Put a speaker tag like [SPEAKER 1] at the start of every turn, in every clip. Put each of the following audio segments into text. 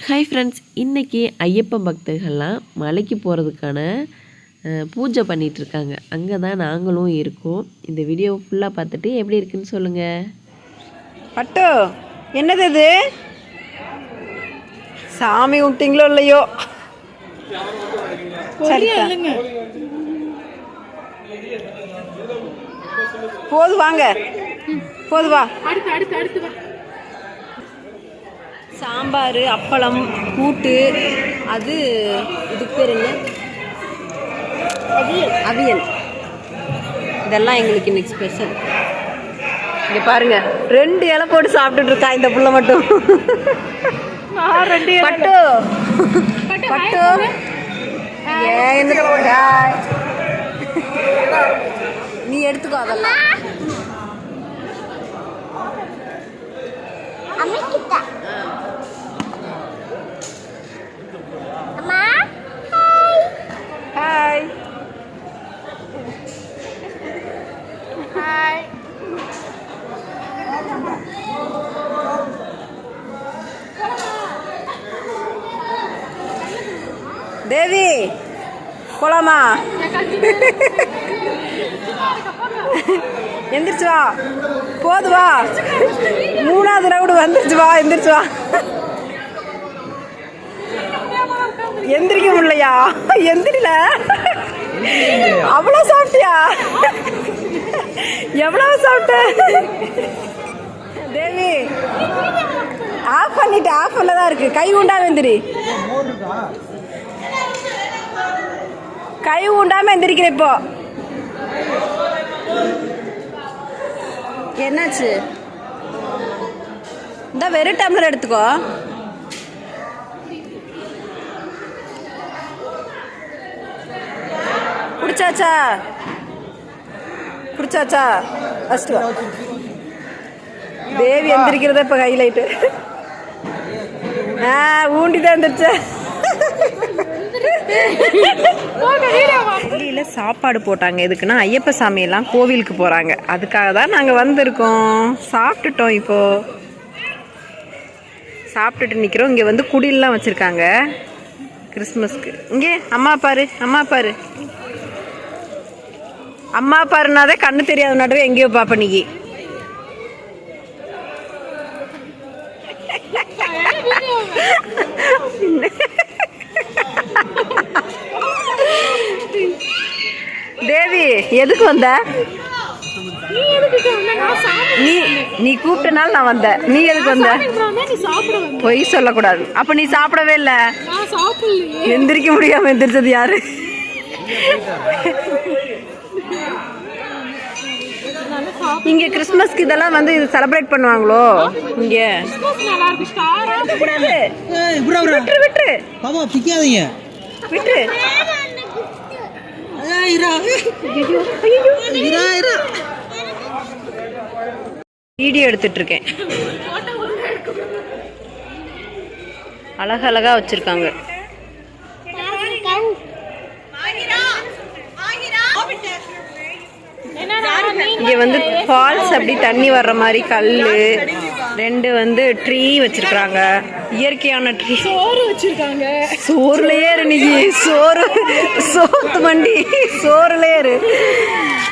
[SPEAKER 1] Hi friends இன்றைக்கி ஐயப்பன் பக்தர்கள்லாம் மலைக்கு போகிறதுக்கான பூஜை பண்ணிட்டு இருக்காங்க அங்கே தான் நாங்களும் இருக்கோம். இந்த வீடியோ ஃபுல்லாக பார்த்துட்டு எப்படி இருக்குன்னு சொல்லுங்கள்
[SPEAKER 2] பட்டு என்னது இது? சாமி விட்டீங்களோ இல்லையோ. போது வாங்க. போது வா. சாம்பார் அப்பளம் கூட்டு அது இதுக்கு பேர் என்ன? அவியல். இதெல்லாம் எங்களுக்கு இன்னைக்கு ஸ்பெஷல் இங்க பாருங்க ரெண்டு இலை போட்டு சாப்பிட்டுட்டு இருக்கா இந்த புள்ள மட்டும். பட்டு. பட்டு ஹாய். நீ எடுத்துக்கோ அதெல்லாம் ஹாய் தேவி போலாமா? எந்திரிச்சு வா. போது வா. மூணாவது ரவுடு வந்துருச்சு வா எந்திரிச்சு வா. எந்திரிக்க முடியலையா? எந்திரில. அவ்வளோ சாப்பிட்டியா? எவ்வளவு சாப்பிட்ட? தேவி ஆஃப் பண்ணிட்டு ஆஃப் தான் இருக்கு. கை உண்டா எந்திரி கை உண்டாம எந்திரிக்கிற இப்போ. என்னாச்சு? இந்த வெறும் டம்ளர் எடுத்துக்கோ. குடிச்சாச்சா? குடிச்சாச்சா? ஃபஸ்ட்டு தேவி எந்திரிக்கிறத இப்போ ஹைலைட்டு ஆ ஊண்டி தான் எந்திரிச்ச. பள்ளியில் சாப்பாடு போட்டாங்க. எதுக்குன்னா ஐயப்ப சாமியெல்லாம் கோவிலுக்கு போகிறாங்க அதுக்காக தான் நாங்கள் வந்திருக்கோம். சாப்பிட்டுட்டோம் இப்போது சாப்பிட்டுட்டு நிற்கிறோம் இங்கே வந்து குடில்லாம் வச்சுருக்காங்க. கிறிஸ்மஸ்க்கு. இங்கே அம்மா பாரு அம்மா பாரு. அம்மா பாருனாதே கண்ணு தெரியாத நடுவே எங்கேயோ பாப்பா நீ. தேவி எதுக்கு வந்த? நீ நீ கூப்பிட்டனால நான் வந்தேன். நீ எதுக்கு வந்த? பொய் சொல்லக்கூடாது. அப்ப நீ சாப்பிடவே இல்ல. எந்திரிக்க முடியாம எந்திரிச்சது யாரு? இங்க கிறிஸ்மஸ்க்கு இதெல்லாம் வந்து இது செலிப்ரேட் பண்ணுவாங்களோ? இங்க. கூடாது. விட்டுரு விட்டுரு. வீடியோ எடுத்துட்டு இருக்கேன் அழகழகா வச்சிருக்காங்க. இங்க வந்து ஃபால்ஸ் அப்படி தண்ணி வர்ற மாதிரி கல்லு. ரெண்டு வந்து ட்ரீ வச்சிருக்காங்க இயற்கையான ட்ரீ சோறு வச்சிருக்காங்க. சோறுலயே இரு நீ. சோறு சோத்து மண்டி. சோறுலயே இரு.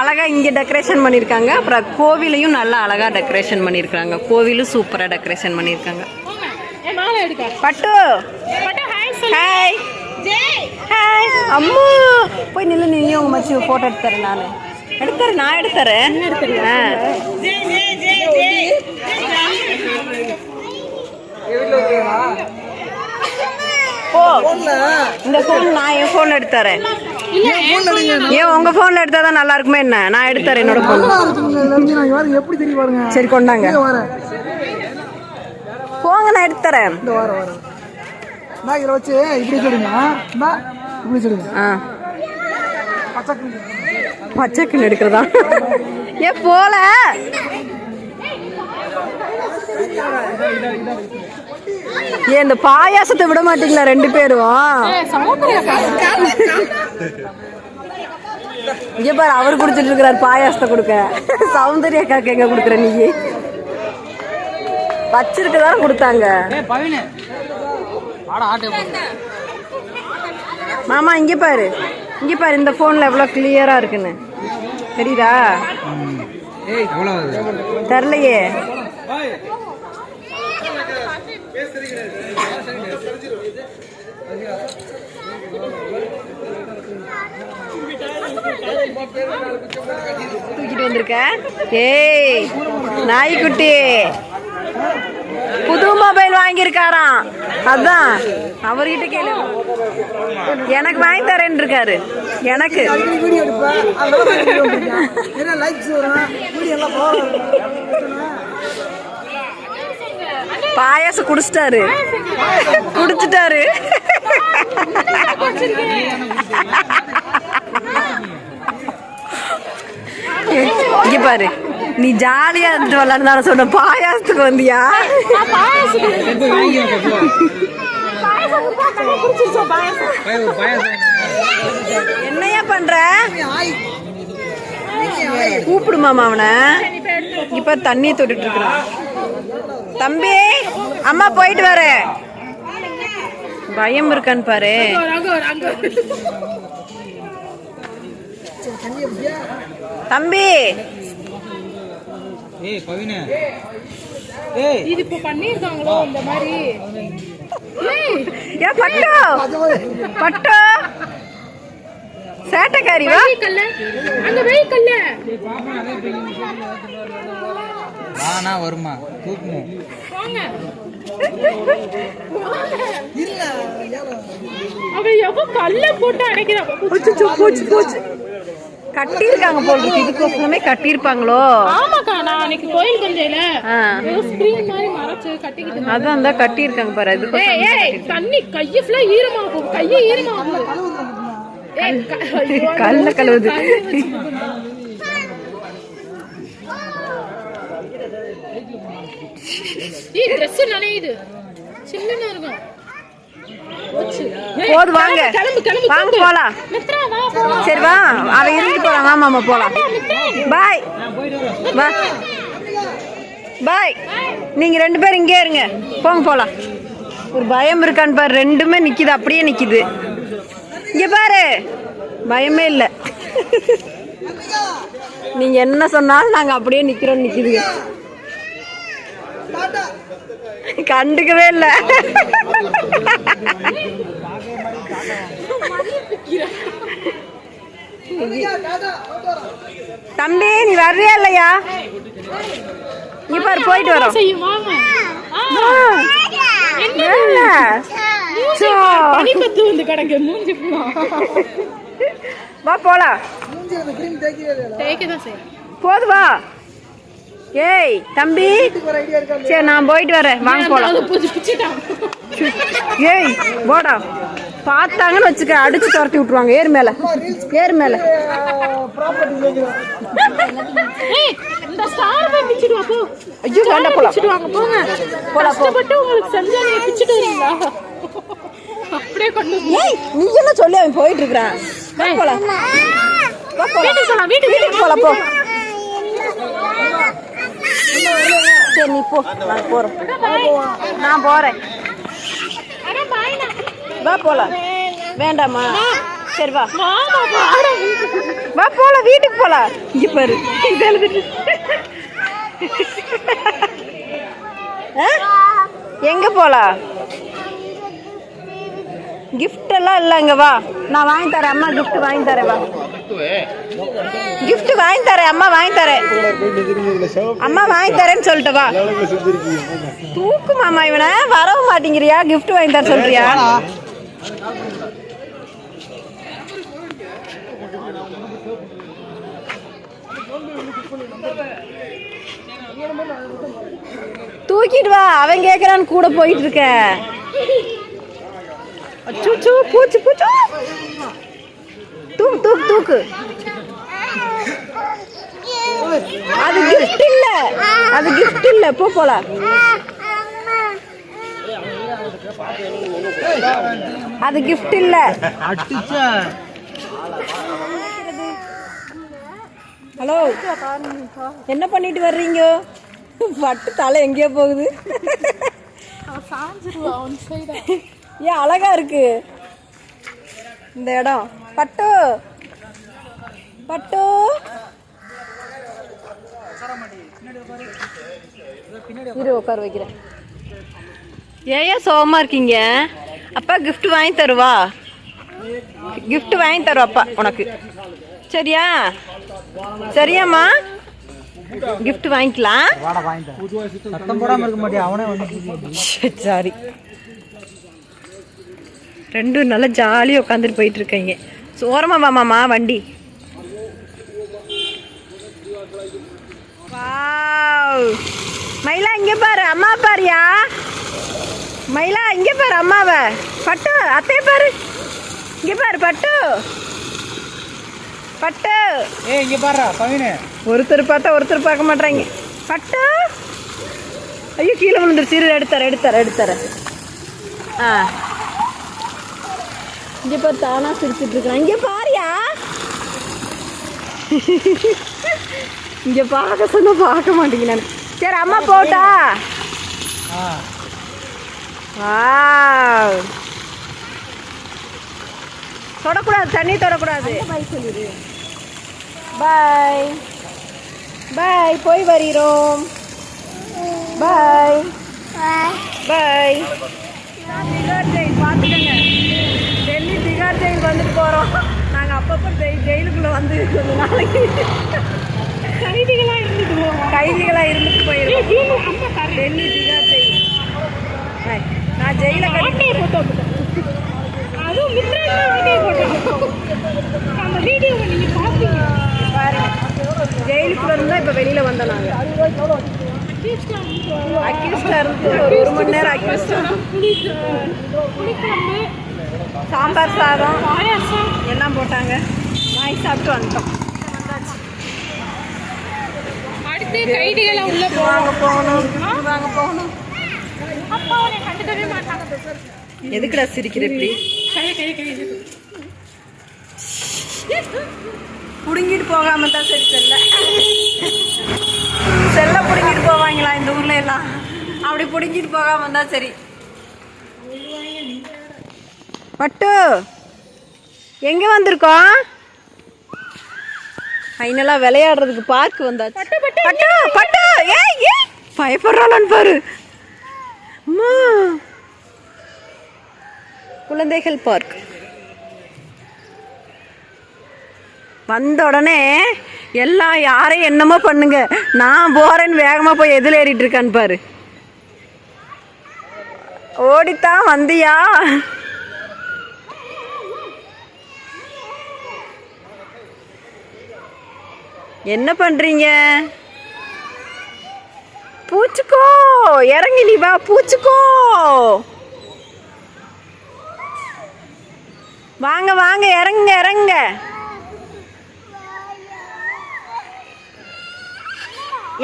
[SPEAKER 2] அழகா இங்க டெக்கரேஷன் பண்ணிருக்காங்க. அப்புறம் கோவிலையும் நல்லா அழகா டெக்கரேஷன் பண்ணிருக்காங்க. கோவிலும் சூப்பரா டெக்கரேஷன் பண்ணிருக்காங்க. பட்டு. ஹாய் ஹாய் அம்மா. போய் நில்லு நீயும் உங்க மச்சி போட்டோ எடுத்துறேன் நான். எடுத்துறேன் நான் எடுத்துறேன் இந்த ஃபோன் நான் என் ஃபோன் எடுத்துறேன் ஏன் உங்க ஃபோன்ல எடுத்தா தான் நல்லா இருக்குமே என்ன நான் எடுத்துறேன் என்னோட ஃபோன்
[SPEAKER 3] எப்படி தெரியும் பாருங்க
[SPEAKER 2] சரி கொண்டாங்க போங்க நான் எடுத்துறேன்
[SPEAKER 3] இந்த வாரம் வரேன் நான் இதில் வச்சு இப்படி சொல்லுங்க நான் இப்படி சொல்லுங்க
[SPEAKER 2] ஆ
[SPEAKER 3] பச்சை
[SPEAKER 2] பச்சைக்குன்னு எடுக்கிறதா ஏ போல ஏன் இந்த பாயாசத்தை விட மாட்டீங்களா ரெண்டு பேரும்? இங்க பாரு அவர் குடிச்சிட்டு இருக்கிறார் பாயாசத்தை கொடுக்க. சௌந்தர்யா காக்க எங்க கொடுக்குற நீ? வச்சிருக்கதான் கொடுத்தாங்க. மாமா இங்க பாரு. இங்க பாரு இந்த போன்ல எவ்வளவு கிளியரா இருக்குன்னு. தெரியுதா? தெரிலையே தூக்கிட்டு வந்திருக்க? ஏய் நாய்க்குட்டி. புது மொபைல் வாங்கியிருக்காராம். அதான் அவர்கிட்ட கேளு. எனக்கு வாங்கி தரேன் இருக்காரு. எனக்கு. பாயாசம் குடிச்சிட்டாரு. குடிச்சிட்டாரு. இங்க பாரு. நீ ஜாலியா இருந்துட்டு விளாடுனால சொன்ன பாயாசத்துக்கு வந்தியா? என்னையா பண்ற? கூப்பிடு மாமா அவனை இப்ப தண்ணி தொட்டுட்டு இருக்கிறான். தம்பி அம்மா போயிட்டு வர. பயம் இருக்கான்னு பாரு. தம்பி.
[SPEAKER 4] ஏய் பவினே. ஏய்.
[SPEAKER 5] இது இப்ப பண்ணிருக்காங்களோ இந்த மாதிரி?
[SPEAKER 2] ஏ பட்டு. பட்டு. சேட்டைக்காரி வா.
[SPEAKER 5] கல்ல அங்க வெயிக்கல்ல
[SPEAKER 4] ஆனா வருமா? தூக்குமோ?
[SPEAKER 5] வாங்க. அவ எவ கல்ல போட்டு அடைக்கிறா.
[SPEAKER 2] அச்சச்சோ, போச்சு போச்சு. கட்டியிருக்காங்க போல் இருக்கு. இதுக்கோசரமே கட்டியிருப்பாங்களோ?
[SPEAKER 5] ஆமாக்கா நான் அன்னைக்கு கோயில் கொஞ்சையில
[SPEAKER 2] ஆ.
[SPEAKER 5] ஸ்கிரீன் மாதிரி மறைச்சு கட்டிக்கிட்டு
[SPEAKER 2] அதான் தான் கட்டியிருக்காங்க பாரு
[SPEAKER 5] ஏய் தண்ணி கைய ஃபுல்லா ஈரமாகும் கைய க- ஐயோ,
[SPEAKER 2] கல்ல கழுவுது.
[SPEAKER 5] Dress நனையுது. சில்லுன்னு இருக்கும்.
[SPEAKER 2] போது வாங்க. வாங்க. போலாம். சரி வா. அவ இருந்து போலாம். வாமா மாமா போலாம். பாய். வா. பாய். நீங்க ரெண்டு பேரும் இங்கே இருங்க. போங்க போலாம். ஒரு பயம் இருக்கான்னு பாரு. ரெண்டுமே நிக்குது. அப்படியே நிக்குது. இங்க பாரு. பயமே இல்லை. நீங்க என்ன சொன்னாலும் நாங்க அப்படியே நிக்கிறோம் நிக்குதுங்க. கண்டுக்கவே இல்லை. தம்பி நீ வர்றியா இல்லையா? இங்க பாரு போயிட்டு வரோம். வா. போலாம்.
[SPEAKER 3] மூஞ்சி
[SPEAKER 2] ஏய் தம்பி. சரி நான் போயிட்டு வரேன். வாங்க போலாம். ஏய் போடா. பார்த்தாங்கன்னு வச்சுக்க அடிச்சு துரத்தி விட்டுருவாங்க. ஏறு மேல. ஏறு மேல. ஐயோ வேண்டாம் போலாம்.
[SPEAKER 5] பிச்சுடுவாங்க போங்க.
[SPEAKER 2] போலாம் போ
[SPEAKER 5] கஷ்டப்பட்டு உங்களுக்கு செஞ்சா நீங்க பிச்சுட்டு வரீங்களா? அப்படியே கொண்டு வந்து-
[SPEAKER 2] ஏய் நீ சொல்லி அவன் போயிட்டு இருக்கிறான்? போலாம்.
[SPEAKER 5] வீட்டுக்கு போலாம் வீட்டுக்கு
[SPEAKER 2] போலாம் போ. சரி நீ போ நான் போறோம் நான் போறேன் வா போலாம் வேண்டாமா சரி வா வா போலாம் வீட்டுக்கு போலாம் இங்க பாரு இது எழுதிட்டு ஆ? எங்க போலாம் கிஃப்ட் எல்லாம் வா நான் வாங்கி தரேன் அம்மா கிஃப்ட் வாங்கி தரேன் வா கிஃப்ட் வாங்கி தரேன் அம்மா வாங்கி தரேன் அம்மா வாங்கி தரேன்னு சொல்லிட்டு வா தூக்கு மாமா இவனை வரவும் மாட்டேங்கிறியா கிஃப்ட் வாங்கி தர சொல்றியா தூக்கிட்டு வா அவன் கேக்குறான்னு கூட போயிட்டு இருக்க பூச்சு பூச்சு தூக்கு தூக்கு தூக்கு. அது gift இல்ல. அது gift இல்ல. போ போலாம். அது gift இல்ல.
[SPEAKER 4] அடிச்சா.
[SPEAKER 2] ஹலோ. என்ன பண்ணிட்டு வர்றீங்க? பட்டு தலை எங்கேயோ போகுது.
[SPEAKER 5] சாஞ்சிருவா ஒன் சைடு
[SPEAKER 2] ஏன் அழகா இருக்கு. இந்த இடம். பட்டு. பட்டு. இரு உட்கார வைக்கிறேன். ஏயா சோகமா இருக்கீங்க? அப்பா gift வாங்கி தருவா? gift வாங்கி தருவா அப்பா உனக்கு. சரியா? சரியாம்மா? gift வாங்கிக்கலாம். சாரி ரெண்டும் நல்லா ஜாலியாக உட்காந்துட்டு போயிட்டு இருக்கீங்க. சோரமா வாமாம்மா வண்டி. வாவ். மயிலா இங்கே பாரு அம்மா பாரியா. மயிலா இங்கே பாரு அம்மாவை. பட்டு அத்தையை பாரு. இங்கே பாரு பட்டு. பட்டு.
[SPEAKER 4] ஏய் இங்க பாருடா பவினு
[SPEAKER 2] ஒருத்தர் பார்த்தா ஒருத்தர் பார்க்க மாட்றாங்க. பட்டு. ஐயோ கீழே விழுந்துருச்சு எடுத்தார எடுத்தார எடுத்தார. ஆ. இங்கே பாரு தானா சிரிச்சிட்டு இருக்கிறான் இங்கே பாரியா? இங்கே பார்க்க சொன்னா பார்க்க மாட்டேங்க நான் சரி அம்மா போட்டா? தொடக்கூடாது தண்ணி தொடக்கூடாது. பாய் சொல்லிடு. பாய் பாய் போய் வருகிறோம் பாய் பாய் ஜெயில் பார்த்துக்கங்க. ஜெயில் வந்துட்டு போகிறோம் நாங்கள் அப்பப்போ ஜெய் ஜெயிலுக்குள்ளே வந்து கொஞ்ச நாளைக்கு
[SPEAKER 5] கைதிகளா இருந்துட்டு போவோம்.
[SPEAKER 2] கைதிகளாக இருந்துட்டு போயிருக்கோம். டெல்லி திகார் ஜெயில். நான் ஜெயில கட்டி
[SPEAKER 5] ஆட்டையை போட்டு வந்துட்டோம். அதுவும் மித்ரா ஆட்டையை போட்டு வந்துட்டோம். அந்த வீடியோவை நீங்க பாத்தீங்க
[SPEAKER 2] பாருங்க. ஜெயிலுக்குள்ள இருந்தா இப்ப வெளியில வந்தோம் நாங்க. அக்யூஸ்டா இருந்து ஒரு மணி நேரம் அக்யூஸ்டா
[SPEAKER 5] புளிக்குழம்பு
[SPEAKER 2] சாம்பார் சாதம். எல்லாம் போட்டாங்க. வாங்கி சாப்பிட்டு வந்துட்டோம்.
[SPEAKER 5] அடுத்து உள்ள
[SPEAKER 2] வாங்க போகணும். வாங்க போகணும்.
[SPEAKER 5] கண்டுக்கவே மாட்டாங்க.
[SPEAKER 2] எதுக்குடா சிரிக்கிற இப்படி? புடுங்கிட்டு போகாம தான் சரி செல்ல. செல்ல புடுங்கிட்டு போவாங்களா இந்த ஊர்ல எல்லாம்? அப்படி புடுங்கிட்டு போகாம இருந்தா சரி. பட்டு. எங்க வந்திருக்கோம்? ஃபைனலா விளையாடுறதுக்கு பார்க் வந்தாச்சு. பட்டு பட்டு. ஏய் ஏய். பயப்படுறாளான்னு பாரு. அம்மா. குழந்தைகள் பார்க் வந்த உடனே எல்லாம் யாரையும் என்னமோ பண்ணுங்க. நான் போறேன்னு வேகமா போய் எதில் ஏறிட்டு இருக்கான்னு பாரு. ஓடித்தான் வந்தியா? என்ன பண்ணுறீங்க பூச்சிக்கோ இறங்கி நீ வா பூச்சிக்கோ. வாங்க வாங்க இறங்குங்க இறங்குங்க.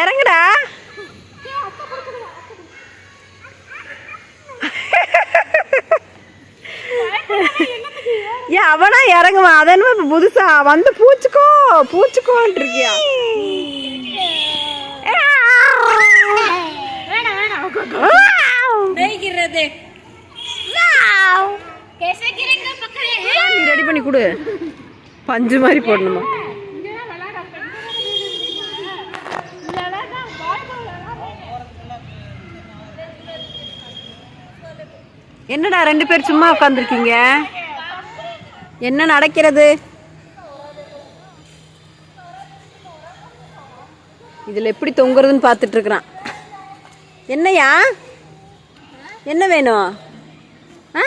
[SPEAKER 2] இறங்குடா. ஏன் அவனா இறங்குவான். அது என்ன இப்ப புதுசா வந்து பூச்சுக்கோ பூச்சுக்கோன்ட்டு இருக்கியா நீ ரெடி பண்ணி கொடு. பஞ்சு மாதிரி போடணுமா? என்னடா ரெண்டு பேர் சும்மா உட்காந்துருக்கீங்க என்ன நடக்கிறது? இதில் எப்படி தொங்குறதுன்னு பார்த்துட்டு இருக்கிறான் என்னையா? என்ன வேணும்? ஆ?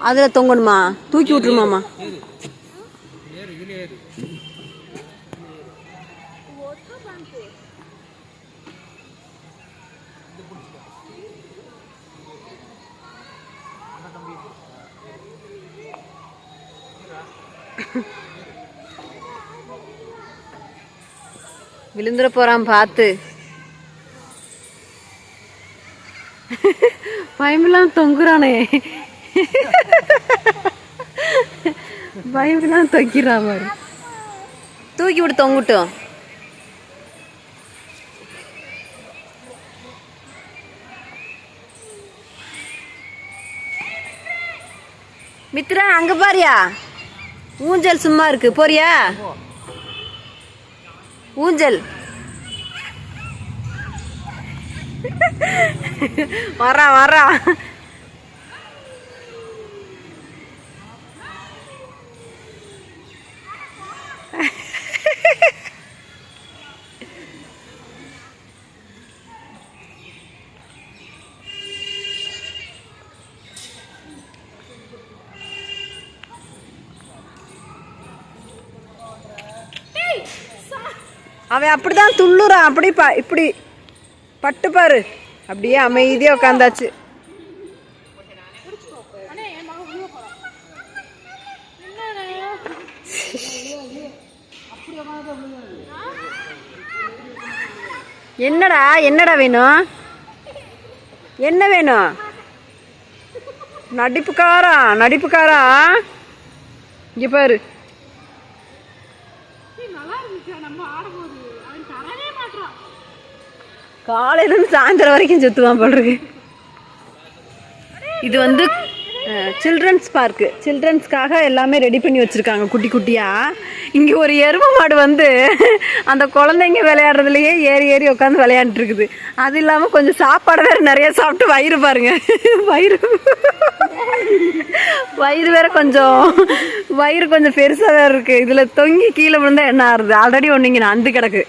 [SPEAKER 2] அதில் தொங்கணுமா? தூக்கி விட்டுருமாமா விழுந்துட போறான் பார்த்து. பயமெல்லாம் தொங்குறானே. பயமெல்லாம் தொங்கிறான் பாரு. தூக்கி விட்டு தொங்கட்டும். மித்ரா அங்க பாரியா? ஊஞ்சல் சும்மா இருக்கு போறியா? ஊஞ்சல். வரா வரா. அவன் அப்படிதான் துள்ளுறான். அப்படி பா இப்படி பட்டுப்பாரு அப்படியே அமைதியாக உட்காந்தாச்சு என்னடா என்னடா வேணும்? என்ன வேணும்? நடிப்புக்காரா? நடிப்புக்காரா? இங்கே பாரு. காலையிலிருந்து சாயந்தரம் வரைக்கும் சுத்துவான் போல் இருக்கு. இது வந்து சில்ட்ரன்ஸ் பார்க்கு சில்ட்ரன்ஸ்க்காக எல்லாமே ரெடி பண்ணி வச்சுருக்காங்க குட்டி குட்டியாக இங்கே ஒரு எருமை மாடு வந்து அந்த குழந்தைங்க விளையாடுறதுலையே ஏறி ஏறி உட்காந்து விளையாண்டுருக்குது அது இல்லாமல் கொஞ்சம் சாப்பாடு வேறு நிறைய சாப்பிட்டு வயிறு பாருங்க. வயிறு. வயிறு வேற கொஞ்சம் வயிறு கொஞ்சம் பெருசாக வேறு இருக்குது இதில் தொங்கி கீழே விழுந்தா என்ன ஆறுது? ஆல்ரெடி ஒன்று இங்கே நந்து கிடக்கு.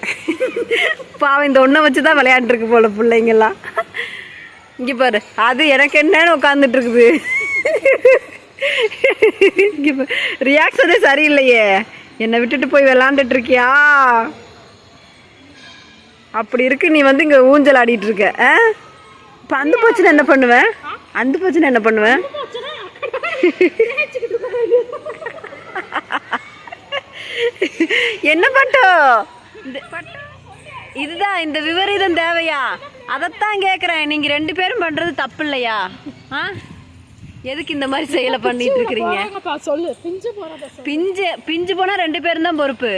[SPEAKER 2] பாவம் இந்த ஒன்றை வச்சு தான் விளையாண்டுருக்கு போல பிள்ளைங்கெல்லாம். இங்கே பாரு. அது எனக்கு என்னன்னு உட்காந்துட்டு இருக்குது இங்கே ரியாக்ஷனே சரியில்லையே. என்னை விட்டுட்டு போய் விளாண்டுட்டு இருக்கியா அப்படி இருக்கு நீ வந்து இங்கே ஊஞ்சல் ஆடிட்டு இருக்க ஆ? இப்போ அந்த போச்சுன்னா என்ன பண்ணுவேன்? அந்த போச்சுன்னா என்ன பண்ணுவேன்? என்ன பட்டோ இதுதான் இந்த விபரீதம் தேவையா? அதைத்தான் கேட்குறேன் நீங்கள் ரெண்டு பேரும் பண்ணுறது தப்பு இல்லையா ஆ? எதுக்கு இந்த மாதிரி செயலை பண்ணிட்டு இருக்கிறீங்க?
[SPEAKER 5] சொல்லு. பிஞ்சு
[SPEAKER 2] பிஞ்சு பிஞ்சு போனால் ரெண்டு பேரும் தான் பொறுப்பு.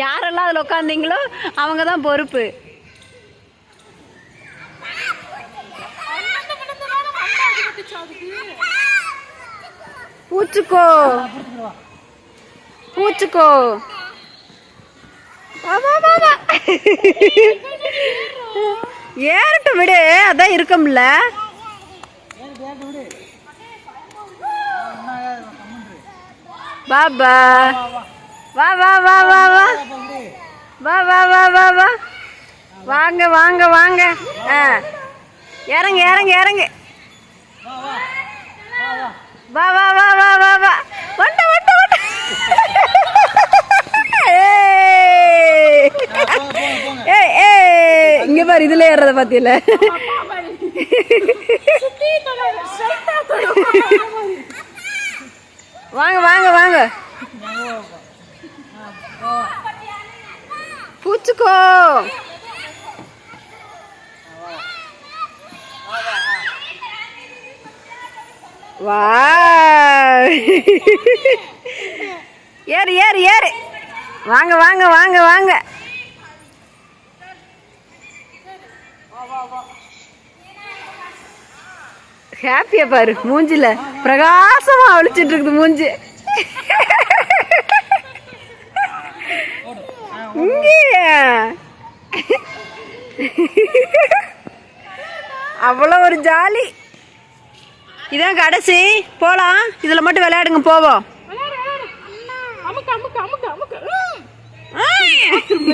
[SPEAKER 2] யாரெல்லாம் அதில் உட்காந்தீங்களோ அவங்க தான் பொறுப்பு. பூச்சுக்கோ. பூச்சுக்கோ. வா, வா, வா. ஏறட்டும் விடு அதான் இருக்கும்ல பாபா வா வா வா வா வா வா வா வா வா வா வாங்க வாங்க வாங்க ஆ இறங்க இறங்க இறங்க வா வா வா வா வா வா வண்ட வண்ட வண்ட ஏ ஏ இங்க பாரு இதுல ஏறத பாத்தியல. வாங்க வாங்க வாங்க. பூச்சுக்கோ. வா ஏறு ஏறு ஏறு. வாங்க வாங்க வாங்க வாங்க. ஹாப்பியா பாரு மூஞ்சில. பிரகாசமா அழிச்சிட்டு இருக்குது மூஞ்சி. அவ்வளோ ஒரு ஜாலி. இதான் கடைசி. போலாம். இதில் மட்டும் விளையாடுங்க போவோம்.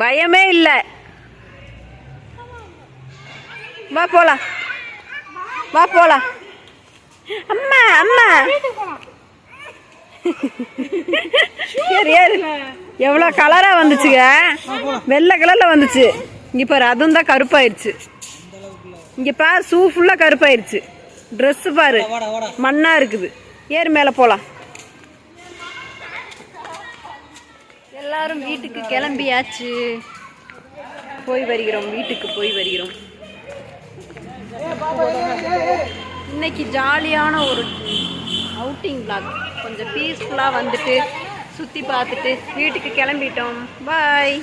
[SPEAKER 2] பயமே இல்லை. வா போலாம். வா போலாம். அம்மா அம்மா. சரி ஏறு. எவ்வளோ கலராக வந்துச்சுங்க? வெள்ளை கலரில் வந்துச்சு. இங்கே பாரு அதுவும் தான் கருப்பாயிருச்சு. இங்கே பாரு ஷூ ஃபுல்லாக கருப்பாயிருச்சு. ட்ரெஸ்ஸு பாரு மண்ணாக இருக்குது. ஏறு மேலே போகலாம் எல்லாரும் வீட்டுக்கு கிளம்பியாச்சு. போய் வருகிறோம் வீட்டுக்கு போய் வருகிறோம். இன்னைக்கு ஜாலியான ஒரு அவுட்டிங் vlog. கொஞ்சம் பீஸ்ஃபுல்லாக வந்துட்டு சுற்றி பார்த்துட்டு வீட்டுக்கு கிளம்பிட்டோம். பாய்